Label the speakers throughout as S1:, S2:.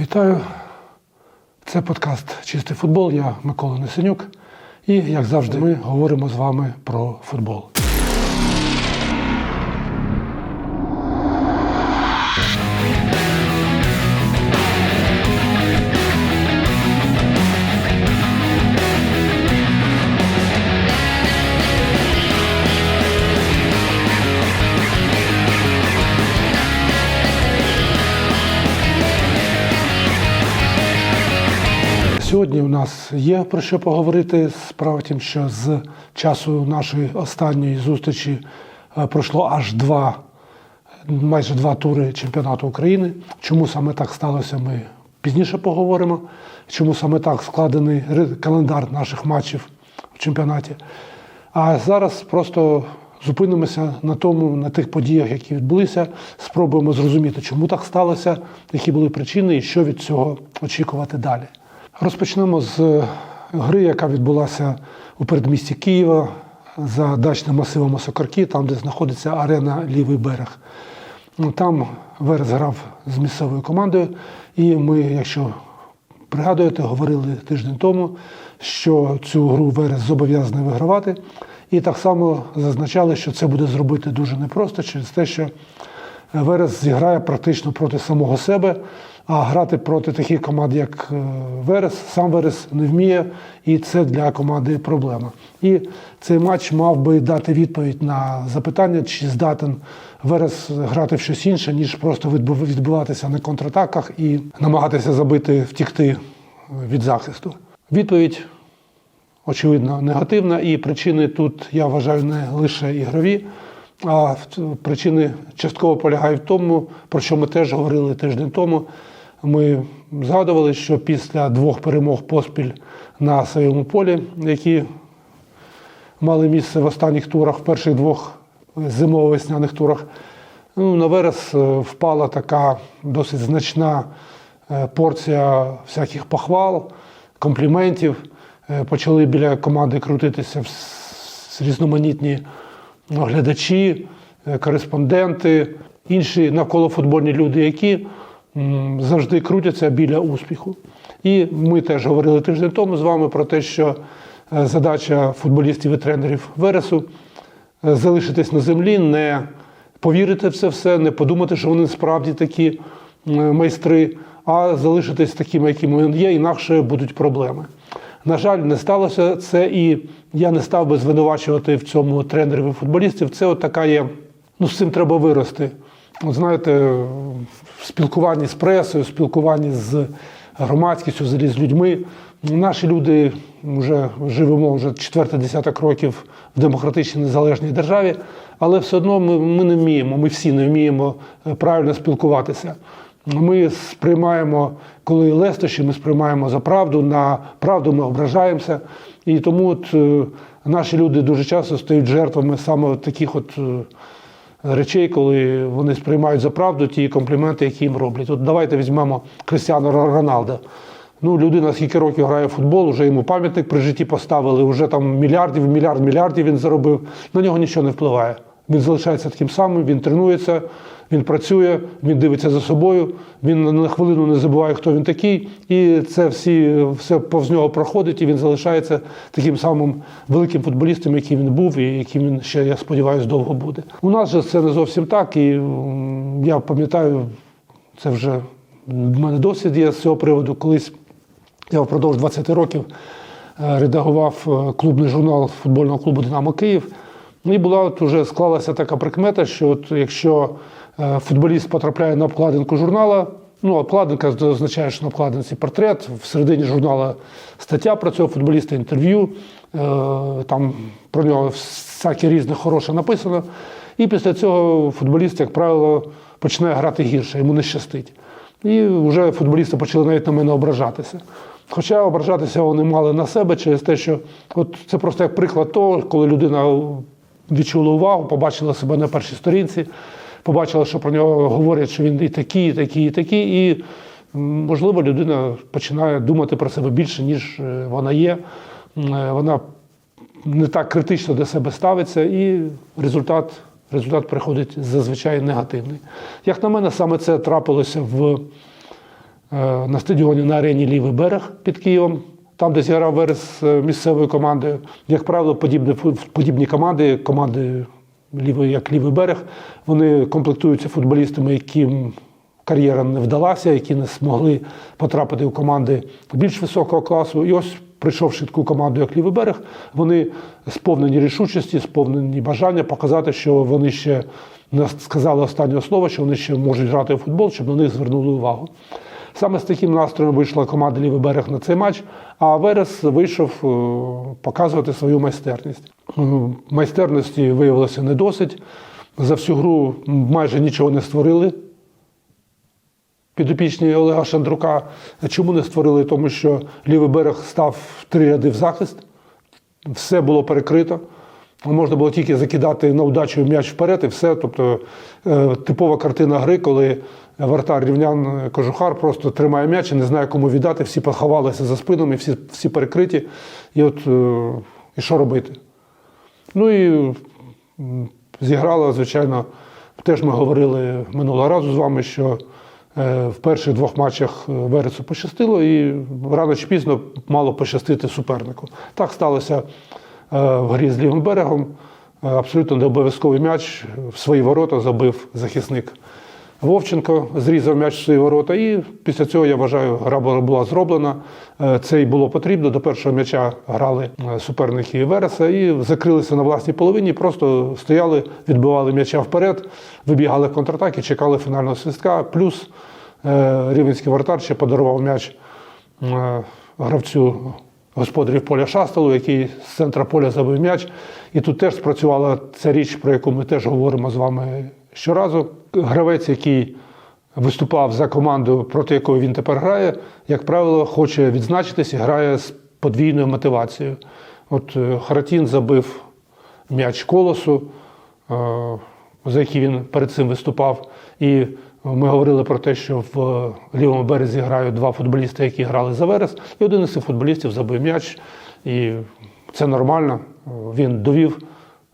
S1: Вітаю. Це подкаст Чистий футбол. Я Микола Несенюк. І, як завжди, ми говоримо з вами про футбол. Сьогодні у нас є про що поговорити. Справа в тім, що з часу нашої останньої зустрічі е, пройшло аж два, майже два тури чемпіонату України. Чому саме так сталося, ми пізніше поговоримо. Чому саме так складений календар наших матчів в чемпіонаті. А зараз просто зупинимося на тому, на тих подіях, які відбулися, спробуємо зрозуміти, чому так сталося, які були причини і що від цього очікувати далі. Розпочнемо з е, гри, яка відбулася у передмісті Києва за дачним масивом Осокорки, там, де знаходиться арена Лівий берег. Ну, Там Верес грав з місцевою командою, і ми, якщо пригадуєте, говорили тиждень тому, що цю гру Верес зобов'язаний вигравати. І так само зазначали, що це буде зробити дуже непросто через те, що Верес зіграє практично проти самого себе, а грати проти таких команд, як е, Верес, сам Верес не вміє, і це для команди проблема. І цей матч мав би дати відповідь на запитання, чи здатен Верес грати в щось інше, ніж просто відбиватися на контратаках і намагатися забити, втікти від захисту. Відповідь очевидно, негативна, і причини тут, я вважаю, не лише ігрові, а причини частково полягають в тому, про що ми теж говорили тиждень тому. Ми згадували, що після двох перемог поспіль на своєму полі, які мали місце в останніх турах, в перших двох зимово-весняних турах, ну, на верес е, впала така досить значна е, порція всяких похвал, компліментів. Е, Почали біля команди крутитися різноманітні глядачі, кореспонденти, інші навколофутбольні люди, які завжди крутяться біля успіху. І ми теж говорили тиждень тому з вами про те, що е, задача футболістів і тренерів Вересу е, залишитись на землі, не повірити в це все, не подумати, що вони справді такі майстри, а залишитись такими, якими вони є, інакше будуть проблеми. На жаль, не сталося це, і я не став би звинувачувати в цьому тренерів і футболістів. Це от така є. Ну, з цим треба вирости. От знаєте, в спілкуванні з пресою, в спілкуванні з громадськістю, з людьми. Наші люди вже живемо вже четвертий десяток років в демократичній незалежній державі, але все одно ми, ми не вміємо, ми всі не вміємо е, правильно спілкуватися. Ми сприймаємо, коли лестощі, ми сприймаємо за правду, на правду ми ображаємося. І тому от, е, наші люди дуже часто стають жертвами саме от таких от е, речей, коли вони сприймають за правду ті компліменти, які їм роблять. От давайте візьмемо Кристіану Роналда. Ну, людина скільки років грає в футбол, вже йому пам'ятник при житті поставили, вже там мільярдів, мільярд мільярдів він заробив. На нього нічого не впливає. Він залишається таким самим, він тренується, він працює, він дивиться за собою, він на хвилину не забуває, хто він такий, і це всі, все повз нього проходить, і він залишається таким самим великим футболістом, яким він був, і яким він ще, я сподіваюся, довго буде. У нас же це не зовсім так, і я пам'ятаю, це вже в мене досвід є з цього приводу. Колись я впродовж 20 років е, редагував е, клубний журнал футбольного клубу Динамо Київ. Ну, І була от уже склалася така прикмета, що от якщо футболіст потрапляє на обкладинку журнала, ну обкладинка означає, що на обкладинці портрет, всередині журнала стаття про цього футболіста, інтерв'ю, е, там про нього всяке різне хороше написано. І після цього футболіст, як правило, починає грати гірше, йому не щастить. І вже футболісти почали навіть на мене ображатися. Хоча ображатися вони мали на себе через те, що от це просто як приклад того, коли людина відчула увагу, побачила себе на першій сторінці, побачила, що про нього говорять, що він і такий, і такий, і такий, і можливо людина починає думати про себе більше, ніж е, вона є. Е, Вона не так критично до себе ставиться, і результат, результат приходить зазвичай негативний. Як на мене, саме це трапилося в е, на стадіоні на арені Лівий берег під Києвом. Там, де зіграв Верес місцевою командою. Як правило, подібні, подібні команди, команди лівий, як лівий берег, вони комплектуються футболістами, яким кар'єра не вдалася, які не змогли потрапити в команди більш високого класу. І ось, прийшовши таку команду, як лівий берег, вони сповнені рішучості, сповнені бажання показати, що вони ще не сказали останнього слова, що вони ще можуть грати в футбол, щоб на них звернули увагу. Саме з таким настроєм вийшла команда Лівий берег на цей матч, а Верес вийшов е, показувати свою майстерність. Е, Майстерності виявилося не досить. За всю гру майже нічого не створили. Підопічні Олега Шандрука. Чому не створили? Тому що лівий берег став три ряди в захист, все було перекрито. Можна було тільки закидати на удачу м'яч вперед і все. Тобто е, типова картина гри, коли вратар рівнян е, Кожухар просто тримає м'яч і не знає, кому віддати. Всі поховалися за спинами, всі, всі перекриті. І от і що робити? Ну і зіграла, звичайно, теж ми говорили минулого разу з вами, що е, в перших двох матчах е, Вересу пощастило, і рано чи пізно мало пощастити супернику. Так сталося е, в грі з лівим берегом. Абсолютно не обов'язковий м'яч в свої ворота забив захисник Вовченко, зрізав м'яч в свої ворота. І після цього, я вважаю, гра була- зроблена. Е, Це й було потрібно. До першого м'яча грали е, суперники Вереса і закрилися на власній половині, просто стояли, відбивали м'яча вперед, вибігали контратаки, чекали фінального свистка. Плюс е, рівенський вратар ще подарував м'яч гравцю господарів поля Шастелу, який з центра поля забив м'яч. І тут теж спрацювала ця річ, про яку ми теж говоримо з вами щоразу. Гравець, який виступав за команду, проти якої він тепер грає, як правило, хоче відзначитись і грає з подвійною мотивацією. От е, Харатін забив м'яч колосу, е, за який він перед цим виступав. І ми говорили про те, що в лівому березі грають два футболісти, які грали за Верес, і один із цих футболістів забив м'яч. І це нормально. Він довів,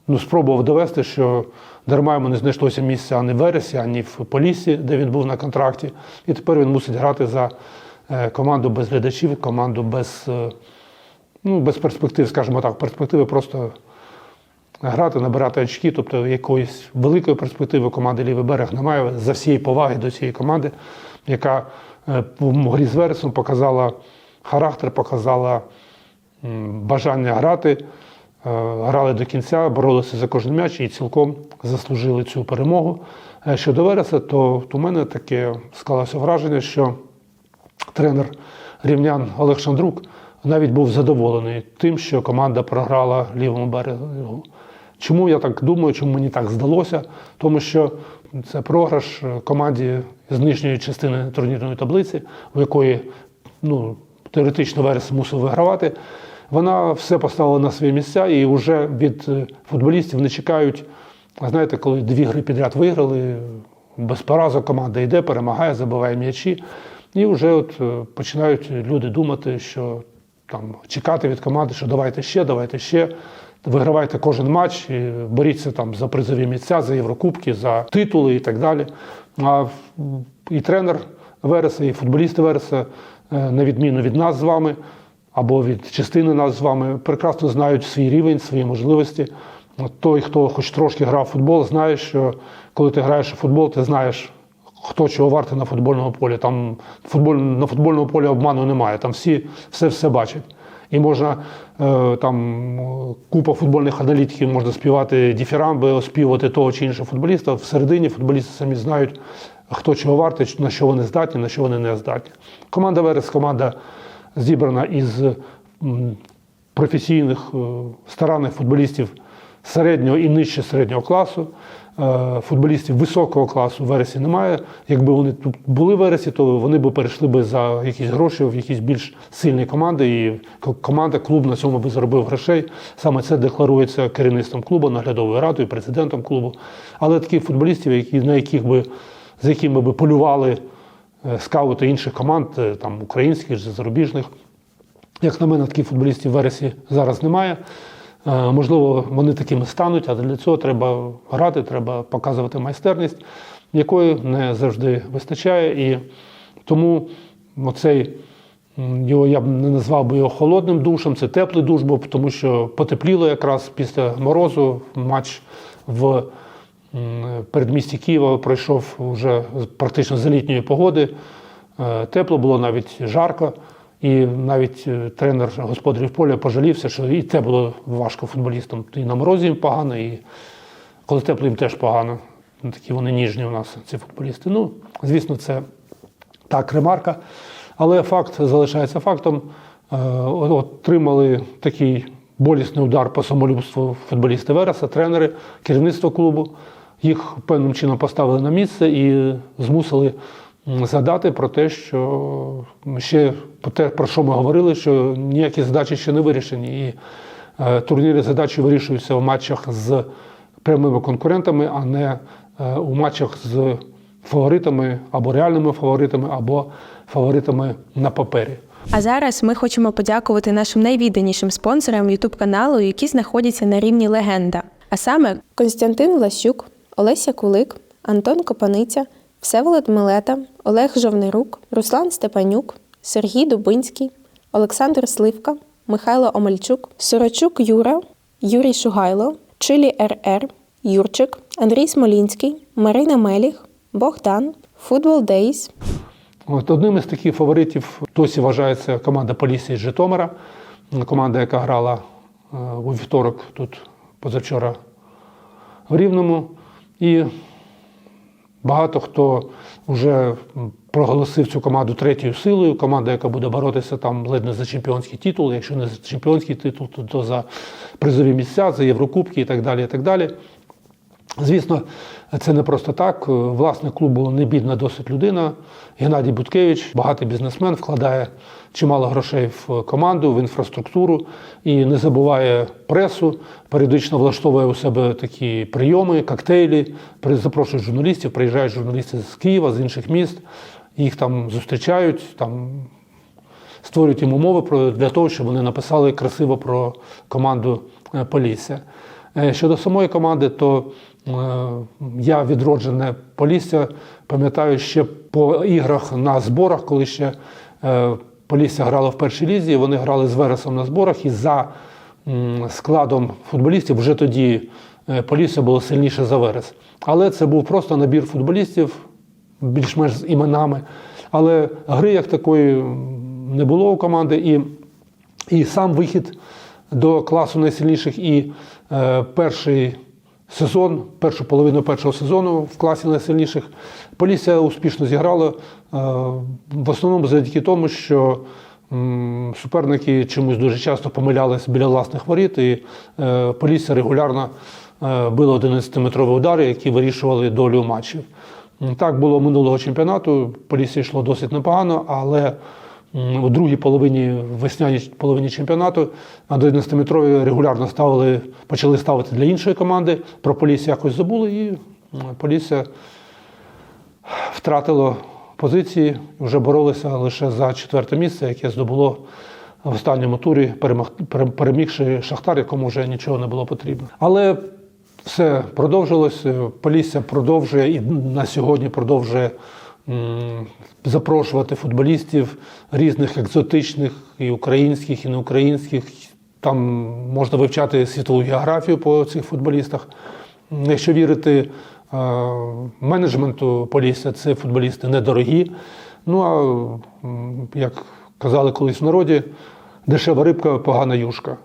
S1: ну, спробував довести, що дарма йому не знайшлося місця ані в Вересі, ані в Поліссі, де він був на контракті. І тепер він мусить грати за е, команду без глядачів, команду без, е, ну, без перспектив, скажімо так, перспективи просто грати, набирати очки, тобто якоїсь великої перспективи команди Лівий берег немає за всієї поваги до цієї команди, яка е, в грі з Вересом показала характер, показала бажання грати, е, грали до кінця, боролися за кожен м'яч і цілком заслужили цю перемогу. Е, Щодо Вереса, то у мене таке склалося враження, що тренер рівнян Олег Шандрук навіть був задоволений тим, що команда програла лівому берегу. Чому я так думаю, чому мені так здалося? Тому що це програш команді з нижньої частини турнірної таблиці, у якої ну, теоретично Верес мусив вигравати. Вона все поставила на свої місця і вже від е, футболістів не чекають. Знаєте, коли дві гри підряд виграли, без поразок команда йде, перемагає, забиває м'ячі. І вже от е, починають люди думати, що там чекати від команди, що давайте ще, давайте ще. Вигравайте кожен матч, боріться там за призові місця, за Єврокубки, за титули і так далі. А і тренер Вереса, і футболісти Вереса, е, на відміну від нас з вами, або від частини нас з вами, прекрасно знають свій рівень, свої можливості. Той, хто хоч трошки грав в футбол, знає, що коли ти граєш у футбол, ти знаєш, хто чого вартий на футбольному полі. Там футболь, на футбольному полі обману немає. Там всі все все бачать. І можна е, там купа футбольних аналітиків можна співати діфірамби, оспівувати того чи іншого футболіста. Всередині футболісти самі знають, хто чого вартий, на що вони здатні, на що вони не здатні. Команда Верес, команда зібрана із професійних е, старанних футболістів середнього і нижче середнього класу. Е, Футболістів високого класу в вересі немає. Якби вони тут були в вересі, то вони б перейшли би за якісь гроші в якісь більш сильні команди, і команда, клуб на цьому би заробив грошей. Саме це декларується керівництвом клубу, наглядовою радою, президентом клубу. Але таких футболістів, які, на яких би, за якими би полювали скаути інших команд, е, там українських, зарубіжних, як на мене, таких футболістів в вересі зараз немає. Е, Можливо, вони такими стануть, але для цього треба грати, треба показувати майстерність, якої не завжди вистачає. І тому оцей його я б не назвав би його холодним душем, це теплий душ був, тому що потепліло якраз після морозу. Матч в передмісті Києва пройшов вже практично за літньої погоди. Е, Тепло було навіть жарко. І навіть е, тренер господарів поля пожалівся, що і це було важко футболістам. І на морозі їм погано, і коли тепло їм теж погано. Ну, Такі вони ніжні у нас, ці футболісти. Ну, звісно, це так, ремарка. Але факт залишається фактом. Е, Отримали такий болісний удар по самолюбству футболісти Вереса, тренери, керівництво клубу. Їх певним чином поставили на місце і змусили згадати про те, що ще про те, про що ми говорили, що ніякі задачі ще не вирішені. І е, турніри задачі вирішуються в матчах з прямими конкурентами, а не е, у матчах з фаворитами або реальними фаворитами, або фаворитами на папері.
S2: А зараз ми хочемо подякувати нашим найвідданішим спонсорам youtube каналу, які знаходяться на рівні легенда. А саме Константин Влащук, Олеся Кулик, Антон Копаниця, Всеволод Милета, Олег Жовнирук, Руслан Степанюк, Сергій Дубинський, Олександр Сливка, Михайло Омельчук, Сорочук Юра, Юрій Шугайло, Чилі РР, Юрчик, Андрій Смолінський, Марина Меліх, Богдан, Футбол Дейс,
S1: От одним із таких фаворитів досі вважається команда Полісся з Житомира, команда, яка грала е, у вівторок тут позавчора в Рівному. І багато хто вже проголосив цю команду третьою силою. Команда, яка буде боротися там ледь не за чемпіонський титул, якщо не за чемпіонський титул, то, за призові місця, за Єврокубки і так далі. І так далі. Звісно, це не просто так. Власник клубу не бідна досить людина. Геннадій Буткевич, багатий бізнесмен, вкладає чимало грошей в команду, в інфраструктуру і не забуває пресу, періодично влаштовує у себе такі прийоми, коктейлі, запрошує журналістів, приїжджають журналісти з Києва, з інших міст, їх там зустрічають, там створюють їм умови для того, щоб вони написали красиво про команду е, Полісся. Е, Щодо самої команди, то я відроджене Полісся пам'ятаю ще по іграх на зборах, коли ще е, Полісся грало в першій лізі, вони грали з Вересом на зборах і за складом футболістів вже тоді е, Полісся було сильніше за Верес. Але це був просто набір футболістів, більш-менш з іменами. Але гри як такої не було у команди. І, і сам вихід до класу найсильніших і е, перший сезон, першу половину першого сезону в класі найсильніших Полісся успішно зіграла. Е, в основному завдяки тому, що суперники чомусь дуже часто помилялись біля власних воріт, і е, Полісся регулярно е, било 11-метрові удари, які вирішували долю матчів. Так було минулого чемпіонату. Полісся йшло досить непогано, але у другій половині весняній половині чемпіонату на 11-метрові регулярно ставили, почали ставити для іншої команди. Про Полісся якось забули, і Полісся втратило позиції, вже боролися лише за четверте місце, яке здобуло в останньому турі, перемігши Шахтар, якому вже нічого не було потрібно. Але все продовжилось. Полісся продовжує і на сьогодні продовжує запрошувати футболістів різних екзотичних, і українських, і неукраїнських. Там можна вивчати світову географію по цих футболістах. Якщо вірити е, менеджменту Полісся, це футболісти недорогі. Ну а як казали колись в народі, дешева рибка, погана юшка.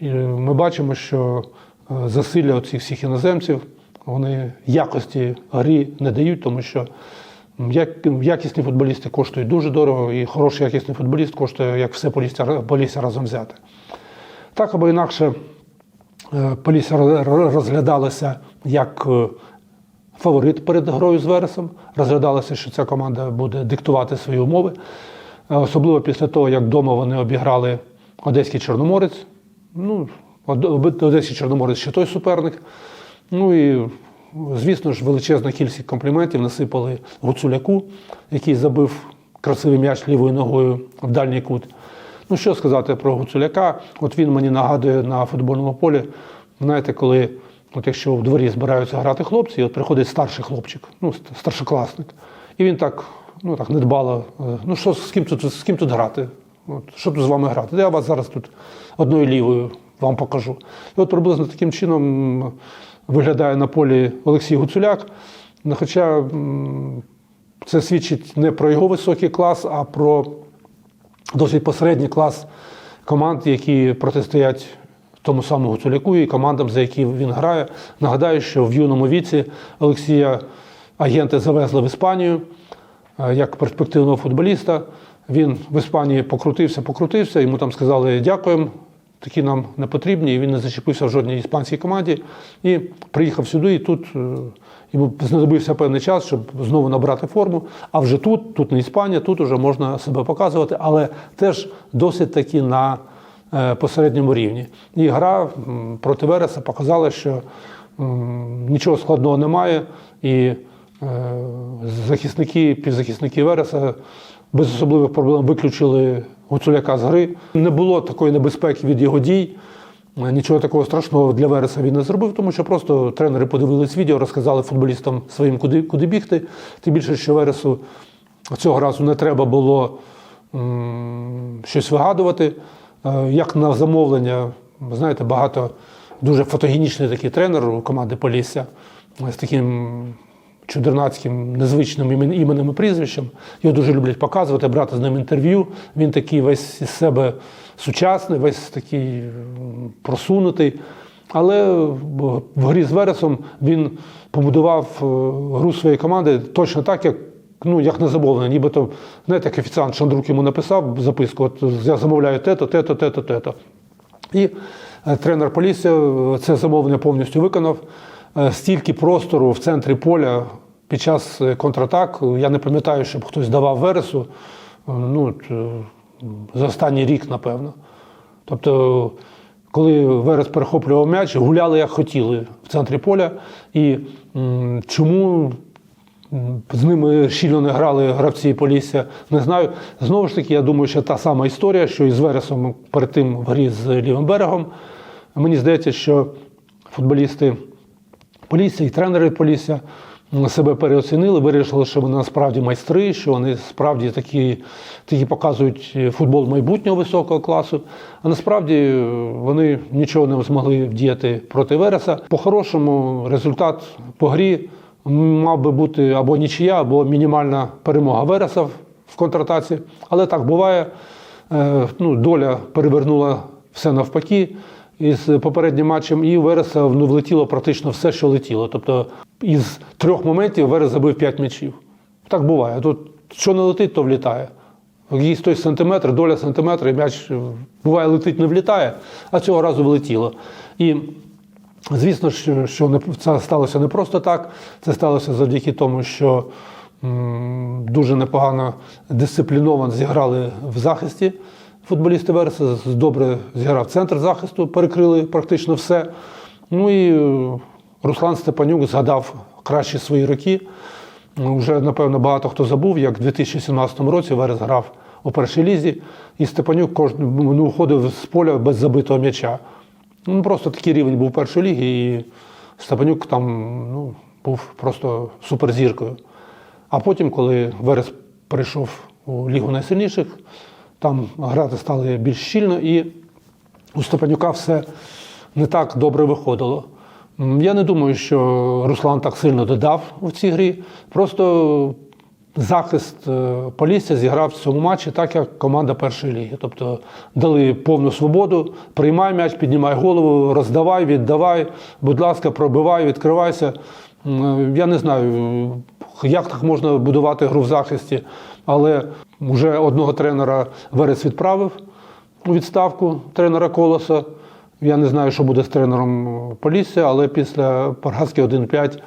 S1: І ми бачимо, що е, засилля цих всіх іноземців вони якості грі не дають, тому що якісні футболісти коштують дуже дорого, і хороший якісний футболіст коштує як все Полісся, Полісся разом взяте. Так або інакше, е, Полісся роз- розглядалася як е, фаворит перед грою з Вересом. Розглядалося, що ця команда буде диктувати свої умови. Е, Особливо після того, як вдома вони обіграли Одеський Чорноморець. Ну, Од- Од- Одеський Чорноморець ще той суперник. Ну і, звісно ж, величезна кількість компліментів насипали Гуцуляку, який забив красивий м'яч лівою ногою в дальній кут. Ну, що сказати про Гуцуляка? От він мені нагадує на футбольному полі, знаєте, коли, от якщо в дворі збираються грати хлопці, і от приходить старший хлопчик, ну, старшокласник, і він так ну так недбало. е, Ну що з ким тут з ким тут грати? От, що тут з вами грати? Я вас зараз тут одною лівою вам покажу. І от приблизно таким чином виглядає на полі Олексій Гуцуляк. Ну, Хоча це свідчить не про його високий клас, а про досить посередній клас команд, які протистоять тому самому Гуцуляку і командам, за які він грає. Нагадаю, що в юному віці Олексія агенти завезли в Іспанію е, як перспективного футболіста. Він в Іспанії покрутився, покрутився, йому там сказали дякуємо, такі нам не потрібні, і він не зачепився в жодній іспанській команді. І приїхав сюди, і тут е, йому знадобився певний час, щоб знову набрати форму. А вже тут, тут не Іспанія, тут вже можна себе показувати, але теж досить таки на е, посередньому рівні. І гра проти Вереса показала, що нічого складного немає, і е, захисники, півзахисники Вереса без особливих проблем виключили Гуцуляка з гри. Не було такої небезпеки від його дій. Е, Нічого такого страшного для Вереса він не зробив, тому що просто тренери подивились відео, розказали футболістам своїм, куди, куди бігти. Тим більше, що Вересу цього разу не треба було м, щось вигадувати. Е, Як на замовлення, знаєте, багато дуже фотогенічний такий тренер у команди Полісся з таким чудернацьким незвичним іменем і прізвищем. Його дуже люблять показувати, брати з ним інтерв'ю. Він такий весь із себе сучасний, весь такий просунутий. Але в грі з Вересом він побудував е, гру своєї команди точно так, як. Ну, як на замовлення, нібито, знаєте, як офіціант Шандрук йому написав записку, от я замовляю те-то, те-то, те-то, те-то. І е, тренер Полісся е, це замовлення повністю виконав. Е, Стільки простору в центрі поля під час е, контратак. Я не пам'ятаю, щоб хтось давав Вересу е, ну, за останній рік, напевно. Тобто, коли Верес перехоплював м'яч, гуляли як хотіли в центрі поля. І чому з ними щільно не грали гравці Полісся, не знаю. Знову ж таки, я думаю, що та сама історія, що і з Вересом перед тим в грі з лівим берегом. Мені здається, що футболісти Полісся і тренери Полісся себе переоцінили, вирішили, що вони насправді майстри, що вони справді такі, такі показують е, футбол майбутнього високого класу. А насправді е, вони нічого не змогли вдіяти проти Вереса. По-хорошому результат по грі мав би бути або нічия, або мінімальна перемога Вереса в контратаці. Але так буває. Е, Ну, доля перевернула все навпаки із попереднім матчем, і Вереса ну, влетіло практично все, що летіло. Тобто із трьох моментів Верес забив п'ять м'ячів. Так буває. Тут що не летить, то влітає. Якийсь той сантиметр, доля сантиметра, і м'яч буває летить, не влітає, а цього разу влетіло. І Звісно, що, не, це сталося не просто так. Це сталося завдяки тому, що дуже непогано дисципліновано зіграли в захисті футболісти Вереса. Добре зіграв центр захисту, перекрили практично все. Ну і е, Руслан Степанюк згадав кращі свої роки. Ну, Вже, напевно, багато хто забув, як в 2017 році Верес грав у першій лізі, і Степанюк кожен ну, уходив з поля без забитого м'яча. Ну, просто такий рівень був першої ліги, і Степанюк там ну, був просто суперзіркою. А потім, коли Верес перейшов у Лігу найсильніших, там грати стали більш щільно, і у Степанюка все не так добре виходило. Я не думаю, що Руслан так сильно додав у цій грі. Просто захист е, Полісся зіграв в цьому матчі так, як команда першої ліги. Тобто дали повну свободу, приймай м'яч, піднімай голову, роздавай, віддавай, будь ласка, пробивай, відкривайся. Я не знаю, як так можна будувати гру в захисті, але вже одного тренера Верес відправив у відставку тренера Колоса. Я не знаю, що буде з тренером Полісся, але після поразки 1-5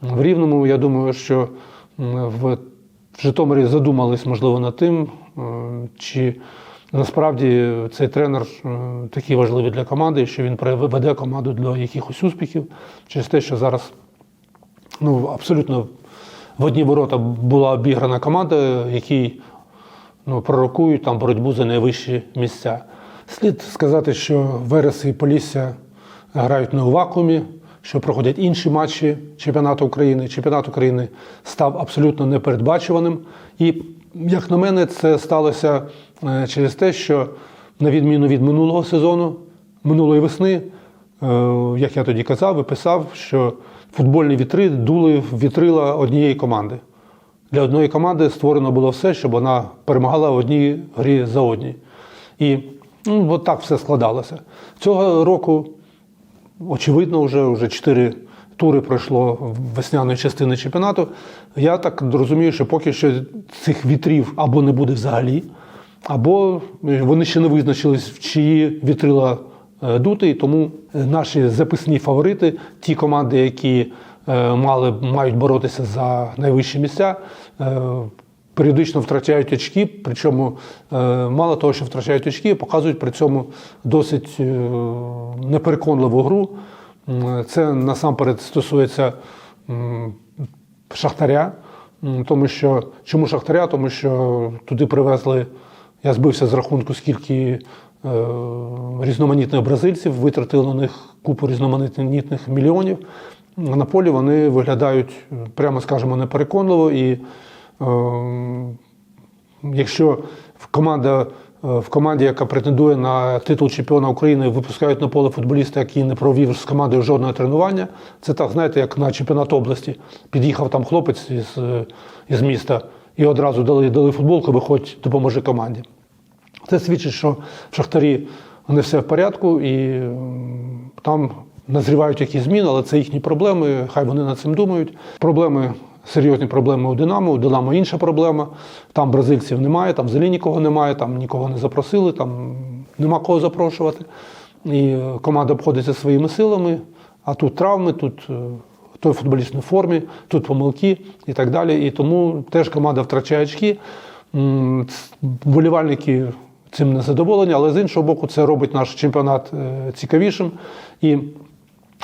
S1: в Рівному, я думаю, що в Житомирі задумались, можливо, над тим, е, чи насправді цей тренер е, такий важливий для команди, що він приведе команду до якихось успіхів через те, що зараз ну, абсолютно в одні ворота була обіграна команда, якій ну, пророкують там боротьбу за найвищі місця. Слід сказати, що Верес і Полісся грають не у вакуумі, що проходять інші матчі чемпіонату України. Чемпіонат України став абсолютно непередбачуваним. І, як на мене, це сталося е, через те, що на відміну від минулого сезону, минулої весни, е, як я тоді казав і писав, що футбольні вітри дули в вітрила однієї команди. Для одної команди створено було все, щоб вона перемагала в одній грі за одній. І ну, от так все складалося. Цього року, очевидно, вже, вже чотири тури пройшло весняної частини чемпіонату. Я так розумію, що поки що цих вітрів або не буде взагалі, або вони ще не визначились, в чиї вітрила е, дути, і тому наші записні фаворити, ті команди, які е, мали, мають боротися за найвищі місця, е, періодично втрачають очки, причому е, мало того, що втрачають очки, показують при цьому досить е, непереконливу гру. Це насамперед стосується Шахтаря, тому що чому Шахтаря? Тому що туди привезли, я збився з рахунку, скільки е, різноманітних бразильців, витратили на них купу різноманітних мільйонів. На полі вони виглядають, прямо скажемо, непереконливо. І е, якщо команда, е, в команді, яка претендує на титул чемпіона України, випускають на поле футболіста, який не провів з командою жодного тренування, це так, знаєте, як на чемпіонат області. Під'їхав там хлопець із, е, із міста і одразу дали, дали футболку, виходь, допоможи команді. Це свідчить, що в Шахтарі не все в порядку і там назрівають якісь зміни, але це їхні проблеми, хай вони над цим думають. Проблеми, серйозні проблеми у Динамо, у Динамо інша проблема. Там бразильців немає, там взагалі нікого немає, там нікого не запросили, там нема кого запрошувати. І е, команда обходиться своїми силами, а тут травми, тут е, той футболіст не в формі, тут помилки і так далі. І тому теж команда втрачає очки. Вболівальники цим не задоволені, але з іншого боку, це робить наш чемпіонат е, цікавішим. І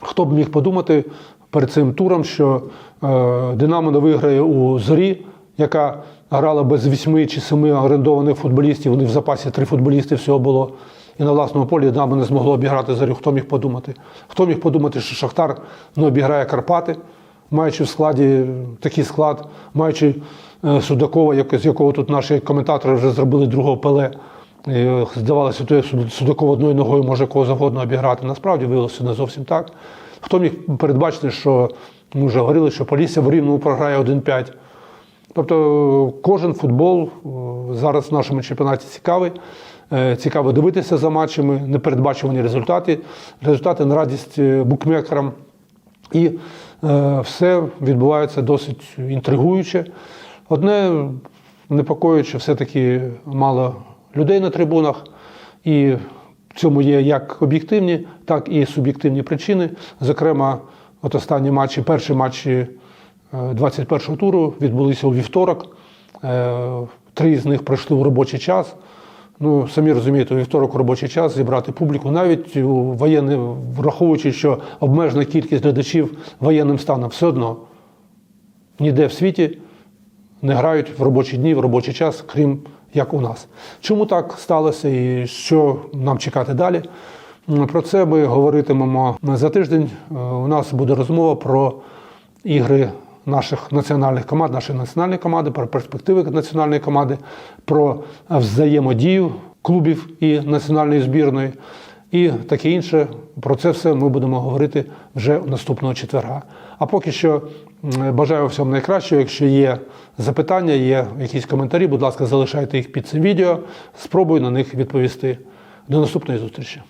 S1: хто б міг подумати перед цим туром, що е, Динамо не виграє у зорі, яка грала без вісьми чи семи орендованих футболістів. Вони в запасі три футболісти всього було. І на власному полі Динамо не змогло обіграти зорю. Хто міг подумати? Хто міг подумати, що Шахтар не обіграє Карпати, маючи в складі такий склад, маючи е, Судакова, з якого тут наші коментатори вже зробили другого пеле. Е, Здавалося, то Судаков одною ногою може кого завгодно обіграти. Насправді виявилося не зовсім так. Хто міг передбачити, що ми вже говорили, що Полісся в Рівному програє 1-5. Тобто кожен футбол е, зараз в нашому чемпіонаті цікавий. Е, Цікаво дивитися за матчами, непередбачувані результати. Результати на радість е, букмекерам. І е, все відбувається досить інтригуюче. Одне непокоюче, все-таки мало людей на трибунах, і в цьому є як об'єктивні, так і суб'єктивні причини. Зокрема, от останні матчі, перші матчі е, 21-го туру відбулися у вівторок. Е, Три з них пройшли у робочий час. Ну, самі розумієте, у вівторок у робочий час зібрати публіку, навіть у воєнний, враховуючи, що обмежена кількість глядачів воєнним станом все одно ніде в світі не грають в робочі дні, в робочий час, крім як у нас. Чому так сталося і що нам чекати далі? Про це ми говоритимемо за тиждень. Е, У нас буде розмова про ігри наших національних команд, нашої національної команди, про перспективи національної команди, про взаємодію клубів і національної збірної. І таке інше. Про це все ми будемо говорити вже наступного четверга. А поки що бажаю всім найкращого. Якщо є запитання, є якісь коментарі, будь ласка, залишайте їх під цим відео. Спробую на них відповісти. До наступної зустрічі.